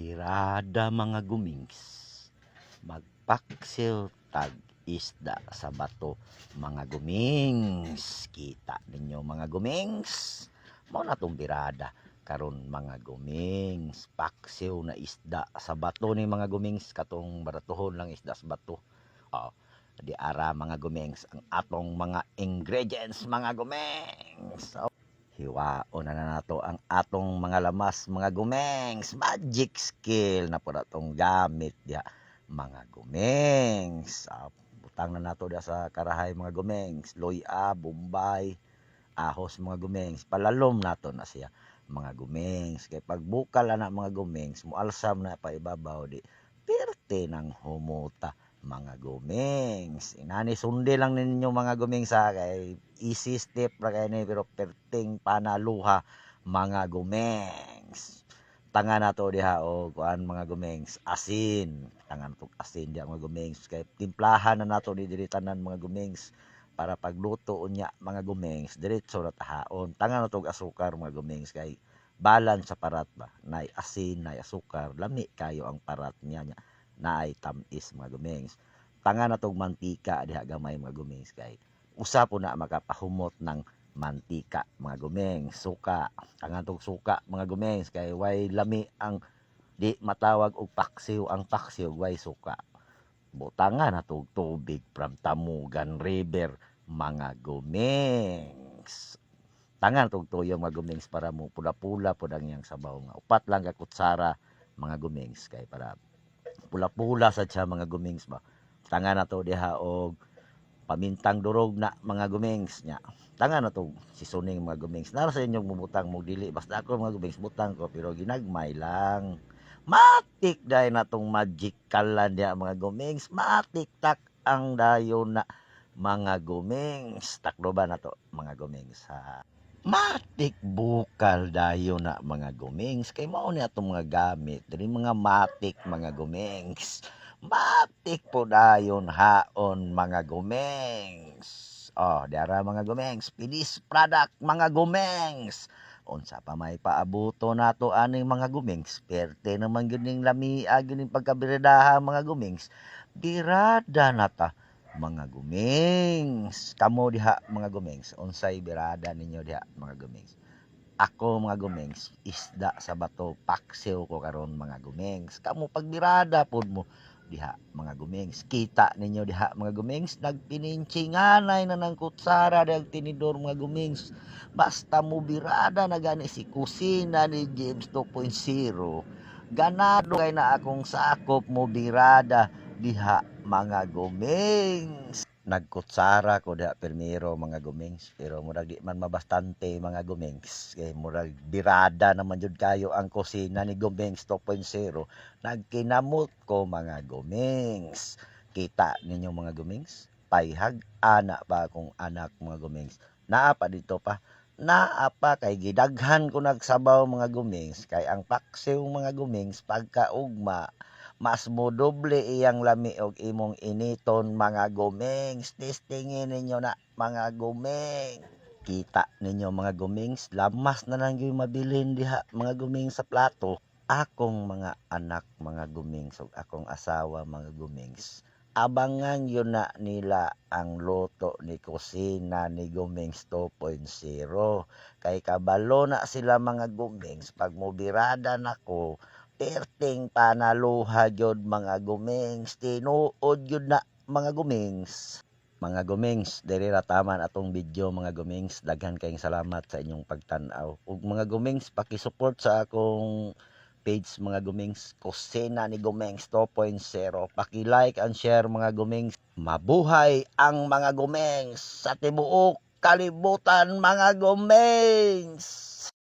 Birada mga gumings. Magpaksil tag isda sa bato mga gumings. Kita ninyo mga gumings. Mao na tong birada karon mga gumings. Paksiw na isda sa bato ni mga gumings katong baratuhon lang isda sa bato. Oh, di ara mga gumings ang atong mga ingredients mga gumings. Oh, hiwaon na na nato ang atong mga lamas mga gumengs. Magic skill na po natong gamit dia mga gumengs. Ah, butang na nato dia sa karahay mga gumengs. Loya bombay ahos mga gumengs. Palalom nato na siya mga gumengs. Kay pagbukal na mga gumengs mualsam na pa ibabaw di. Perte ng humuta mga gumengs inani sundi lang ninyo mga gumengs sa kay easy step ra kay ni pero perting panaluha mga gumengs tanga na to diha o kuan mga gumengs asin. Tanga na to asin diha mga gumengs kay timplahan na nato ni diri tanan mga gumengs para pagluto unya mga gumengs diretso ra tahaon tanga na to asukar mga gumengs kay balance sa parat ba? Nay asin nay asukar. Lami kayo ang parat niya nya naay tamis mga gumengs tanga na tog mantika diha gamay mga gumengs kay. Usa po na makapahumot ng mantika mga gumengs suka. Tanga tog suka mga gumengs kay. Way lami ang di matawag og paksiw. Ang paksiw way suka. Butanga na tog tubig from Tamugan River mga gumengs tanga na tog tuyo mga gumengs para mo pula-pula pud ang iyang sabaw nga upat lang ka kutsara mga gumengs kay para pula-pula sa siya mga gumings ba? Tanga na to diha og pamintang durog na mga gumings nya tanga na to si suning mga gumings. Nara sa inyong mumutang mo dili basta ako mga gumings butang ko pero ginagmay lang. Matik dahil na tong magical lang diha mga gumings. Matik tak ang dayon na mga gumings. Takdo ba na to mga gumings ha matik bukal dayo na mga gumings kay mao ni atong mga gamit. Diri mga matik mga gumings matik po dayon haon mga gumings oh diara mga gumings finished product mga gumings unsa pa may paabuto nato aning mga gumings perte naman gining lamia gining pagkabiredaha mga gumings birada na ta mga gumings. Kamo diha mga gumings. Unsay birada ninyo diha mga gumings? Ako mga gumings isda sa bato paksiw ko karon mga gumings. Kamo pagbirada pod mo diha mga gumings. Kita ninyo diha mga gumings nagpininchinganay na ng kutsara dag tinidor mga gumings. Basta mo birada na gani si kusina ni James 2.0 ganado kay na akong sakop mo birada diha mga gumings. Nagkutsara ko diha primero mga gumings. Pero murag di man mabastante mga gumings. Kay murag birada naman jud kayo ang kusina ni Gumings 2.0 nagkinamot ko mga gumings. Kita ninyo mga gumings? Payhag ana pa akong anak mga gumings. Naa pa dito pa. Naa pa kay gidaghan ko nagsabaw mga gumings. Kay ang paksiw mga gumings pagkaugma mas mo doble iyang lami og imong initon mga gumings. Testingin ninyo na mga guming. Kita ninyo mga gumings lamas na lang yung mabilin diha mga gumings sa plato. Akong mga anak mga gumings ug akong asawa mga gumings. Abangan yun na nila ang loto ni kusina ni Gumings 2.0 kay kabalo na sila mga gumings. Pag mobirada nako perting panaluha gyud mga gumings. Tinuod gyud na mga gumings. Mga gumings diri ra taman atong video mga gumings. Daghan kayong salamat sa inyong pagtan-aw. Ug mga gumings paki-support sa akong page mga gumings. Kusina ni Gumings 2.0 paki-like and share mga gumings. Mabuhay ang mga gumings. Sa tibuok kalibutan mga gumings